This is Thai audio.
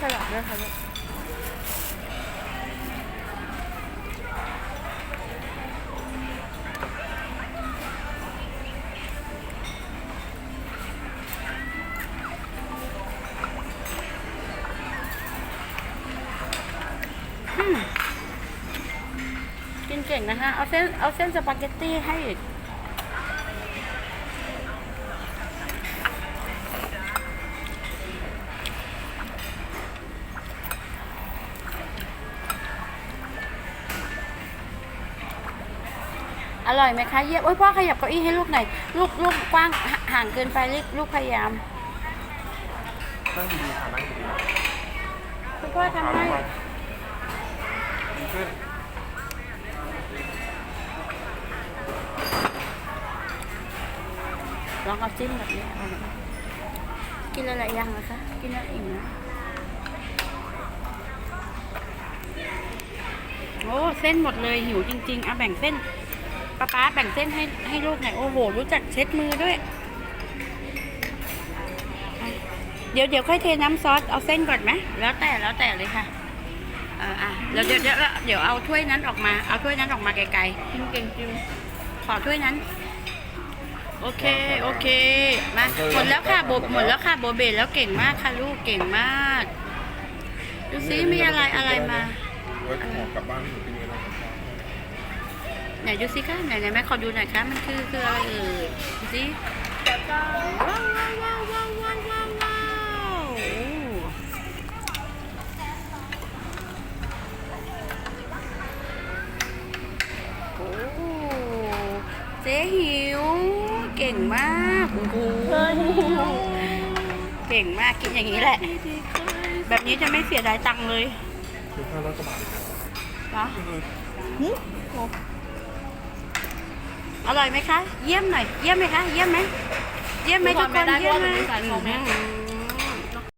สลัดด้วยค่ะกินเก่งนะคะ เอาเส้น เอาเส้นสปาเกตตี้ให้ อร่อยไหมคะเยี่ยมโอ้ยพ่อขยับเก้าอี้ให้ลูกหน่อยลูกลูกกว้างห่ห่างเกินไปลูกลูกพยายามนั่งดีๆค่ะนั่งดีคุณพ่อๆทำให้ดีขึ้นลองเอาจิ้มแบบนี้เอาหน่อยกินอะไรยังนะคะ กินแล้วอิ่มนะโอ้เส้นหมดเลยหิวจริงๆเอาแบ่งเส้น ป้าป๊าแบ่งเส้นให้ให้ลูกหน่อยโอ้โห รู้จักเช็ดมือด้วยอะเดี๋ยวเดี๋ยวค่อยเทน้ำซอส เอาเส้นก่อนไหมแล้วแต่แล้วแต่เลยค่ะเอออะเดี๋ยวเดี๋ยวเดี๋ยวเดี๋ยวเอาถ้วยนั้นออกมา เอาถ้วยนั้นออกมาไกลๆกินเก่งจริงขอถ้วยนั้น โอเคโอเคมาหมดแล้วค่ะโบหมดแล้วค่ะโบเบแล้วเก่งมากค่ะลูกเก่งมาก ดูซิมีอะไรอะไรมา ไว้ขอกลับบ้านที่นี่นะ ไหนดูซิคะไหนไหนแม่ขอดูหน่อยคะมันคือคืออะไรเอ่ยดูซิว้าวว้าวว้าวว้าวว้าวว้าวว้าวโอ้โอ้เจ๊หิว เก่งมากโอ้โหเก่งมากกินอย่างนี้แหละ แบบนี้จะไม่เสียดายตังค์เลยคือห้าร้อยกว่าบาทเหรอคือ อร่อยไหมคะ เยี่ยมหน่อย เยี่ยมไหมคะ เยี่ยมไหม เยี่ยมไหมทุกคน เยี่ยมไหม